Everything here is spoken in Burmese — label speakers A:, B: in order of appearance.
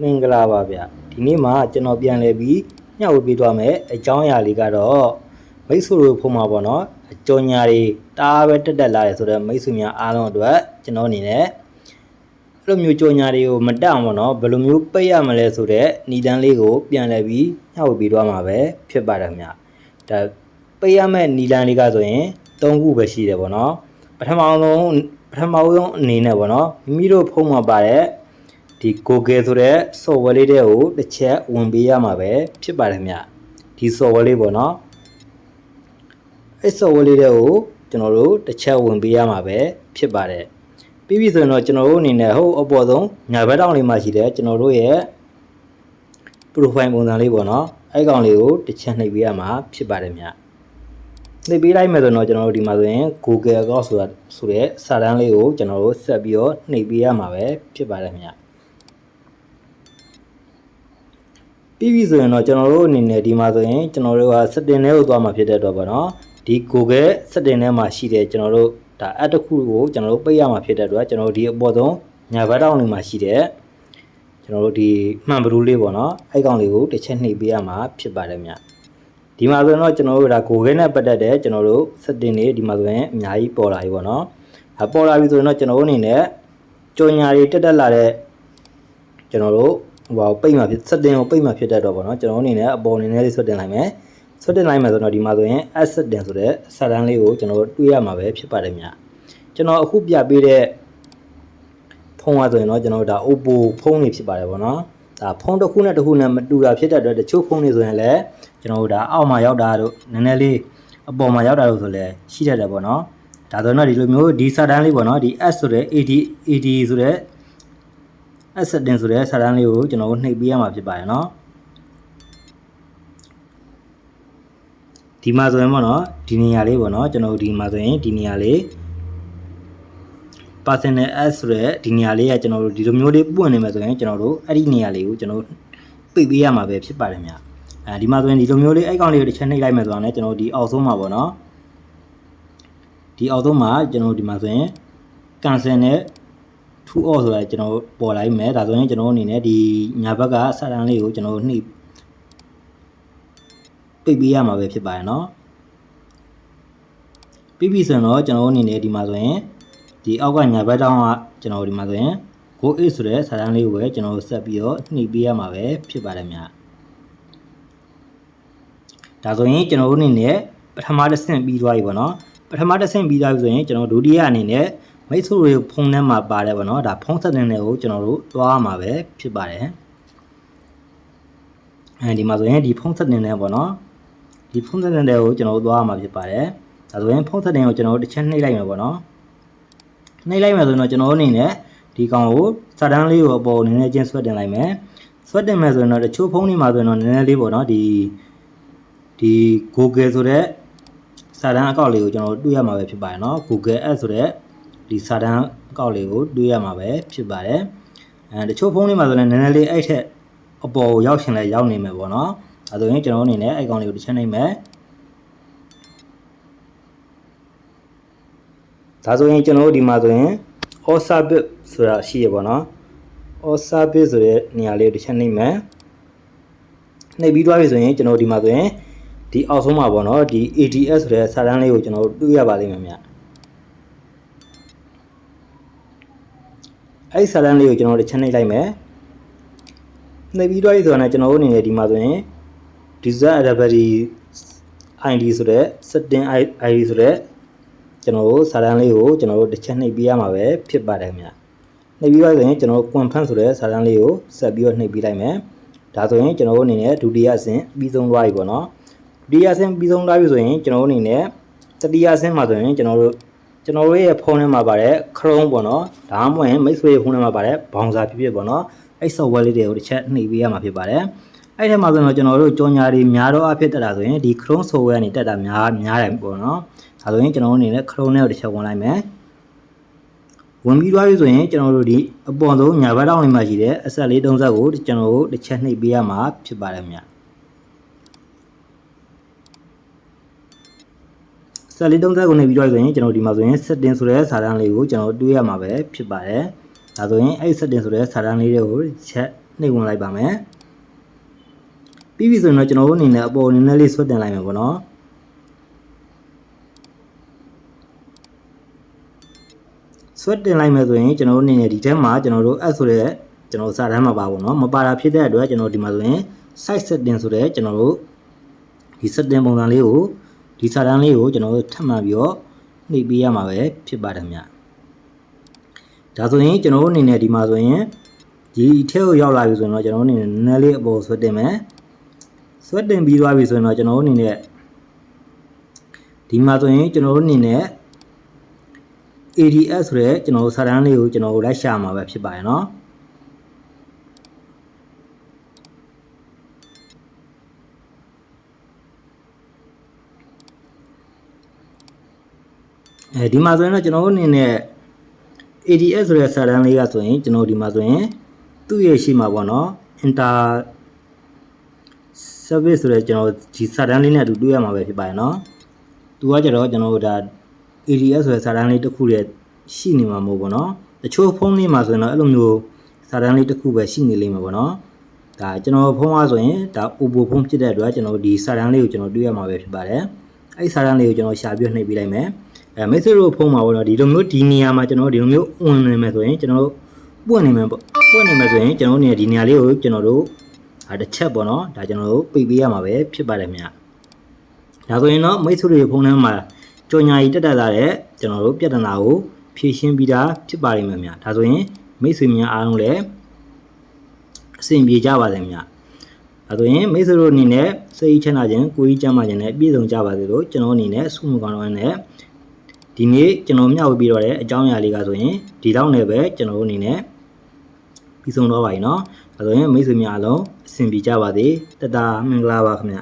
A: မင်္ဂလာပါဗျဒီနေ့မှာကျွန်တော်ပြန်လည်ပြီးညှဝေပေးသွားမယ်အကြောင်းအရာလေးကတော့မိတ်ဆွေတို့ဖုန်းမှာပေါ့နော်အကြောညာတွေတအားပဲတက်တက်လာတယ်ဆိုတော့မိတ်ဆွေများအားလုံးအတွက်ကျွန်တော်အနေနဲ့အဲ့လိုမျိုးကြောညာတွေကိုမတက်အောင်ပေါ့နော်ဘယ်လိုမျိုးပိတ်ရမလဲဆိုတော့ဏီတန်းလေးကိုပြန်လည်ပြီးညှဝေပေးသွားမှာပဲဖြစ်ပါတယ်ဗျဒါပိတ်ရမယ့်ဏီတန်းလေးကဆိုရင်၃ခုပဲရှိတယ်ပေါ့နော်ပထမဆုံးပထမဆုံးအနေနဲ့ပေါ့နော်မိမိတို့ဖုန်းမှာပါတဲ့ ဒီ Google ဆိုတဲ့ software လေးတွေကိုတစ်ချက်ဝင်ပေးရမှာပဲဖြစ်ပါတယ်ဗျဒီ software လေးပေါ့နော်အဲ့ software လေးတွေကိုကျွန်တော်တို့တစ်ချက်ဝင်ပေးရမှာပဲဖြစ်ပါတယ်ပြီးပြီဆိုရင်တော့ကျွန်တော်တို့အနေနဲ့ဟိုအပေါ်ဆုံးညာဘက်တောင်လေးမှာရှိတဲ့ကျွန်တော်တို့ရဲ့ profile ပုံစံလေးပေါ့နော်အဲ့ကောင်လေးကိုတစ်ချက်နှိပ်ပေးရမှာဖြစ်ပါတယ်ဗျနှိပ်ပေးလိုက်မယ်ဆိုတော့ကျွန်တော်တို့ဒီမှာဆိုရင် Google account ဆိုတာဆိုတဲ့စာတန်းလေးကိုကျွန်တော်တို့ဆက်ပြီးတော့နှိပ်ပေးရမှာပဲဖြစ်ပါတယ်ဗျ ပြီးပြီဆိုရင်တော့ကျွန်တော်တို့အနေနဲ့ဒီမှာဆိုရင်ကျွန်တော်တို့က setting ထဲကိုသွားမှာဖြစ်တဲ့အတွက်ပေါ့နော်ဒီ Google setting ထဲမှာရှိတဲ့ကျွန်တော်တို့ဒါ app တစ်ခုကိုကျွန်တော်တို့ပိတ်ရမှာဖြစ်တဲ့အတွက်ကျွန်တော်တို့ဒီအပေါ်ဆုံးညာဘက်တောင်လေးမှာရှိတဲ့ကျွန်တော်တို့ဒီမှန်ဘလူးလေးပေါ့နော်အဲ့ကောင်လေးကိုတစ်ချက်နှိပ်ပေးရမှာဖြစ်ပါတယ်ဗျဒီမှာဆိုရင်တော့ကျွန်တော်တို့ဒါ Google နဲ့ပတ်သက်တဲ့ကျွန်တော်တို့ setting တွေဒီမှာဆိုရင်အများကြီးပေါ်လာပြီပေါ့နော်အပေါ်လာပြီဆိုရင်တော့ကျွန်တော်တို့အနေနဲ့ကြော်ညာတွေတက်တက်လာတဲ့ကျွန်တော်တို့ ဟိုပိတ်မှဖြစ် setting ကိုပိတ်မှဖြစ်တတ်တော့ပေါ့နော်ကျွန်တော်အနေနဲ့အပေါ်အနေနဲ့လေးဆွတ်တင်လိုက်မယ်ဆွတ်တင်လိုက်မယ်ဆိုတော့ဒီမှာဆိုရင် add setting ဆိုတဲ့စာတန်းလေးကိုကျွန်တော်တို့တွေ့ရမှာပဲဖြစ်ပါတယ်မြကျွန်တော်အခုပြပေးတဲ့ဖုန်းကဆိုရင်တော့ကျွန်တော်တို့ဒါ Oppo ဖုန်းတွေဖြစ်ပါတယ်ပေါ့နော်ဒါဖုန်းတစ်ခုနဲ့တစ်ခုနဲ့မတူတာဖြစ်တဲ့အတွက်တချို့ဖုန်းတွေဆိုရင်လည်းကျွန်တော်တို့ဒါအောက်မှာရောက်တာတို့နည်းနည်းလေးအပေါ်မှာရောက်တာတို့ဆိုလည်းရှိတတ်တယ်ပေါ့နော်ဒါဆိုတော့ဒီလိုမျိုးဒီစာတန်းလေးပေါ့နော်ဒီ S ဆိုတဲ့ AD AD ဆိုတဲ့ asset တင်ဆိုတဲ့စာတန်းလေးကိုကျွန်တော်တို့နှိပ်ပေးရမှာဖြစ်ပါတယ်เนาะဒီမှာဆိုရင်ပေါ့နော်ဒီနေရာလေးပေါ့နော်ကျွန်တော်တို့ဒီမှာဆိုရင်ဒီနေရာလေး personal s ဆိုတဲ့ဒီနေရာလေးကကျွန်တော်တို့ဒီလိုမျိုးလေးပွင့်နေမှာဆိုရင်ကျွန်တော်တို့အဲ့ဒီနေရာလေးကိုကျွန်တော်တို့ပိတ်ပေးရမှာပဲဖြစ်ပါတယ်မြအဲဒီမှာဆိုရင်ဒီလိုမျိုးလေးအဲ့ကောင်လေးကိုတစ်ချက်နှိပ်လိုက်မယ်ဆိုတော့လည်းကျွန်တော်တို့ဒီအောက်ဆုံးမှာပေါ့နော်ဒီအောက်ဆုံးမှာကျွန်တော်တို့ဒီမှာဆိုရင် cancel နဲ့ true or ဆိုတာကျွန်တော်ပေါ်လိုက်မယ်ဒါဆိုရင်ကျွန်တော်အနေနဲ့ဒီညာဘက်ကစာတန်းလေးကိုကျွန်တော်နှိပ်ပိတ်ပေးရမှာပဲဖြစ်ပါတယ်เนาะပြီးပြီဆိုရင်တော့ကျွန်တော်အနေနဲ့ဒီမှာဆိုရင်ဒီအောက်ကညာဘက်တောင်းကကျွန်တော်ဒီမှာဆိုရင် go 8ဆိုတဲ့စာတန်းလေးကိုပဲကျွန်တော်ဆက်ပြီးတော့နှိပ်ပေးရမှာပဲဖြစ်ပါတယ်မြတ်ဒါဆိုရင်ကျွန်တော်အနေနဲ့ပထမတစ်ဆင့်ပြီးသွားပြီပေါ့နော်ပထမတစ်ဆင့်ပြီးသွားပြီဆိုရင်ကျွန်တော်ဒုတိယအနေနဲ့ မိတ်ဆွေတွေဖုန်းထဲမှာပါတယ်ဗောနော်ဒါဖုန်းဆက်တင်တွေကိုကျွန်တော်တို့သွားမှာပဲဖြစ်ပါတယ်အဲဒီမှာဆိုရင်ဒီဖုန်းဆက်တင်တွေဗောနော်ဒီဖုန်းဆက်တင်တွေကိုကျွန်တော်တို့သွားမှာဖြစ်ပါတယ်ဒါဆိုရင်ဖုန်းဆက်တင်ကိုကျွန်တော်တို့တစ်ချက်နှိပ်လိုက်မှာဗောနော်နှိပ်လိုက်မှာဆိုရင်တော့ကျွန်တော်အနေနဲ့ဒီကောင်ကိုစာတန်းလေးကိုအပေါ်နည်းနည်းချင်းဆွဲတင်လိုက်မယ်ဆွဲတင်မယ်ဆိုရင်တော့တချို့ဖုန်းတွေမှာဆိုရင်တော့နည်းနည်းလေးပေါ့နော်ဒီဒီ Google ဆိုတဲ့စာတန်းအကောင့်လေးကိုကျွန်တော်တို့တွေ့ရမှာပဲဖြစ်ပါတယ်နော် Google App ဆိုတဲ့ ဒီစာတန်းအကောက်လေးကိုတွေးရမှာပဲဖြစ်ပါတယ်အဲတချို့ဖုန်းတွေမှာဆိုလည်းနည်းနည်းလေးအဲ့ထက်အပေါ်ကိုရောက်ရှင်လဲရောက်နေမယ်ပေါ့နော်အဲဆိုရင်ကျွန်တော်အနေနဲ့အဲ့ကောင်လေးကိုတစ်ချက်နှိပ်မယ်ဒါဆိုရင်ကျွန်တော်တို့ဒီမှာဆိုရင် all service ဆိုတာရှိရပေါ့နော် all service ဆိုတဲ့နေရာလေးကိုတစ်ချက်နှိပ်မယ်နှိပ်ပြီးသွားပြီဆိုရင်ကျွန်တော်ဒီမှာဆိုရင်ဒီအောက်ဆုံးမှာပေါ့နော်ဒီ ADS ဆိုတဲ့စာတန်းလေးကိုကျွန်တော်တို့တွေ့ရပါလိမ့်မယ်မြတ် အဲ့ဒီစာတန်းလေးကိုကျွန်တော်တို့ချက်နှိပ်လိုက်မယ်နှိပ်ပြီးတော့ဆိုတော့ကျွန်တော်တို့အနေနဲ့ဒီမှာဆိုရင် design adaptability ID ဆိုတဲ့ setting ID ဆိုတဲ့ကျွန်တော်တို့စာတန်းလေးကိုကျွန်တော်တို့တစ်ချက်နှိပ်ပေးရမှာပဲဖြစ်ပါတယ်ခင်ဗျနှိပ်ပြီးတော့ဆိုရင်ကျွန်တော်တို့ confirm ဆိုတဲ့စာတန်းလေးကိုဆက်ပြီးတော့နှိပ်ပေးလိုက်မယ်ဒါဆိုရင်ကျွန်တော်တို့အနေနဲ့ဒုတိယအဆင့်ပြီးဆုံးသွားပြီပေါ့နော်ဒုတိယအဆင့်ပြီးဆုံးသွားပြီဆိုရင်ကျွန်တော်တို့အနေနဲ့တတိယအဆင့်မှာဆိုရင်ကျွန်တော်တို့ ကျွန်တော်တို့ရဲ့ဖုန်းထဲမှာပါတဲ့ Chrome ပေါ့နော်ဒါမှမဟုတ်မိတ်ဆွေဖုန်းထဲမှာပါတဲ့ browser ဖြစ်ဖြစ်ပေါ့နော်အဲ့ software လေးတွေကိုတစ်ချက်နှိပ်ပေးရမှာဖြစ်ပါတယ်အဲ့ထဲမှာဆိုတော့ကျွန်တော်တို့ကြော်ညာတွေများတော့အဖြစ်တက်တာဆိုရင်ဒီ Chrome software ကနေတက်တာများများတယ်ပေါ့နော်ဒါဆိုရင်ကျွန်တော်တို့အနေနဲ့ Chrome နဲ့တစ်ချက်ဝင်လိုက်မယ်ဝင်ပြီးသွားပြီဆိုရင်ကျွန်တော်တို့ဒီအပေါ်ဆုံးညာဘက်တောင်းလေးမှာရှိတဲ့အဆက်လေး30ကိုကျွန်တော်တို့တစ်ချက်နှိပ်ပေးရမှာဖြစ်ပါတယ်မြတ် ဆက်လေး30ခုနေပြီးတော့ဆိုရင်ကျွန်တော်ဒီမှာဆိုရင် setting ဆိုတဲ့စာတန်းလေးကိုကျွန်တော်တွေးရမှာပဲဖြစ်ပါတယ်။ဒါဆိုရင်အဲ့ setting ဆိုတဲ့စာတန်းလေးတွေကိုချက်နှိပ်ဝင်လိုက်ပါမယ်ပြီးပြီဆိုရင်တော့ကျွန်တော်တို့အနေနဲ့အပေါ်အနေနဲ့လေးဆွတ်တင်လိုက်မယ်ပေါ့နော်ဆွတ်တင်လိုက်မယ်ဆိုရင်ကျွန်တော်တို့အနေနဲ့ဒီထဲမှာကျွန်တော်တို့ add ဆိုတဲ့ကျွန်တော်စာတန်းမှာပါပေါ့နော်မပါတာဖြစ်တဲ့အတွက်ကျွန်တော်ဒီမှာဆိုရင် site setting ဆိုတဲ့ကျွန်တော်တို့ဒီ setting ပုံစံလေးကို ဒီစာတန်းလေးကိုကျွန်တော်တို့ထပ်မှန်ပြီးတော့နှိပ်ပေးရမှာပဲဖြစ်ပါတယ်မြတ်ဒါဆိုရင်ကျွန်တော်တို့အနေနဲ့ဒီမှာဆိုရင်ဒီထဲကိုရောက်လာပြီဆိုရင်တော့ကျွန်တော်တို့အနေနဲ့နည်းနည်းလေးအပေါ်ဆွတ်တင်မယ်ဆွတ်တင်ပြီးသွားပြီဆိုရင်တော့ကျွန်တော်တို့အနေနဲ့ဒီမှာဆိုရင်ကျွန်တော်တို့အနေနဲ့ ADS ဆိုတဲ့ကျွန်တော်တို့စာတန်းလေးကိုကျွန်တော်တို့လိုက်ရှာမှာပဲဖြစ်ပါတယ်เအဲဒီမှာဆိုရင်တော့ကျွန်တော်တို့အနေနဲ့ ADS ဆိုတဲ့စာတန်းလေးကဆိုရင်ကျွန်တော်ဒီမှာဆိုရင်သူ့ရဲ့ရှိမှာပေါ့နော် inter service ဆိုတဲ့ကျွန်တော်ဒီစာတန်းလေးနဲ့အတူတွေ့ရမှာပဲဖြစ်ပါရဲ့နော်သူကကျတော့ကျွန်တော်တို့ဒါ ADS ဆိုတဲ့စာတန်းလေးတစ်ခုတည်းရှိနေမှာမဟုတ်ပေါ့နော်တချို့ဖုန်းလေးမှာဆိုရင်တော့အဲ့လိုမျိုးစာတန်းလေးတစ်ခုပဲရှိနေလိမ့်မှာပေါ့နော်ဒါကျွန်တော်ဖုန်းအားဆိုရင်ဒါ Oppo ဖုန်းဖြစ်တဲ့အတွက်ကျွန်တော်ဒီစာတန်းလေးကိုကျွန်တော်တွေ့ရမှာပဲဖြစ်ပါတယ်အဲ့ဒီစာတန်းလေးကိုကျွန်တော်ရှာပြီးနှိပ်ပေးလိုက်မယ် အဲမိတ်ဆွေတို့ဖုန်းမှာပေါ့နော်ဒီလိုမျိုးဒီနေရာမှာကျွန်တော်ဒီလိုမျိုးဝင်နေမယ်ဆိုရင်ကျွန်တော်တို့ပွင့်နေမယ်ပေါ့ပွင့်နေမယ်ဆိုရင်ကျွန်တော်တို့နေဒီနေရာလေးကိုကျွန်တော်တို့ဒါတစ်ချက်ပေါ့နော်ဒါကျွန်တော်တို့ပိတ်ပေးရမှာပဲဖြစ်ပါတယ်မြတ်ဒါဆိုရင်တော့မိတ်ဆွေတွေဖုန်းထဲမှာကြော်ညာကြီးတက်တက်လာတဲ့ကျွန်တော်တို့ပြဿနာကိုဖြေရှင်းပြီးသားဖြစ်ပါလိမ့်မယ်မြတ်ဒါဆိုရင်မိတ်ဆွေများအားလုံးလည်းအဆင်ပြေကြပါစေမြတ်ဒါဆိုရင်မိတ်ဆွေတို့အနေနဲ့စိတ်ချမ်းသာခြင်းကိုယ်ကြီးကျန်းမာခြင်းနဲ့ပြည့်စုံကြပါစေလို့ကျွန်တော်အနေနဲ့ဆုမကောင်းတော့နဲ့ ဒီနေ့ကျွန်တော်မျှဝေပြီးတော့တဲ့အကြောင်းအရာလေးကဆိုရင်ဒီတော့နဲ့ပဲကျွန်တော်တို့အနေနဲ့ပြီးဆုံးတော့ပါပြီเนาะဒါဆိုရင်မိတ်ဆွေများအားလုံးအဆင်ပြေကြပါစေတတမင်္ဂလာပါခင်ဗျ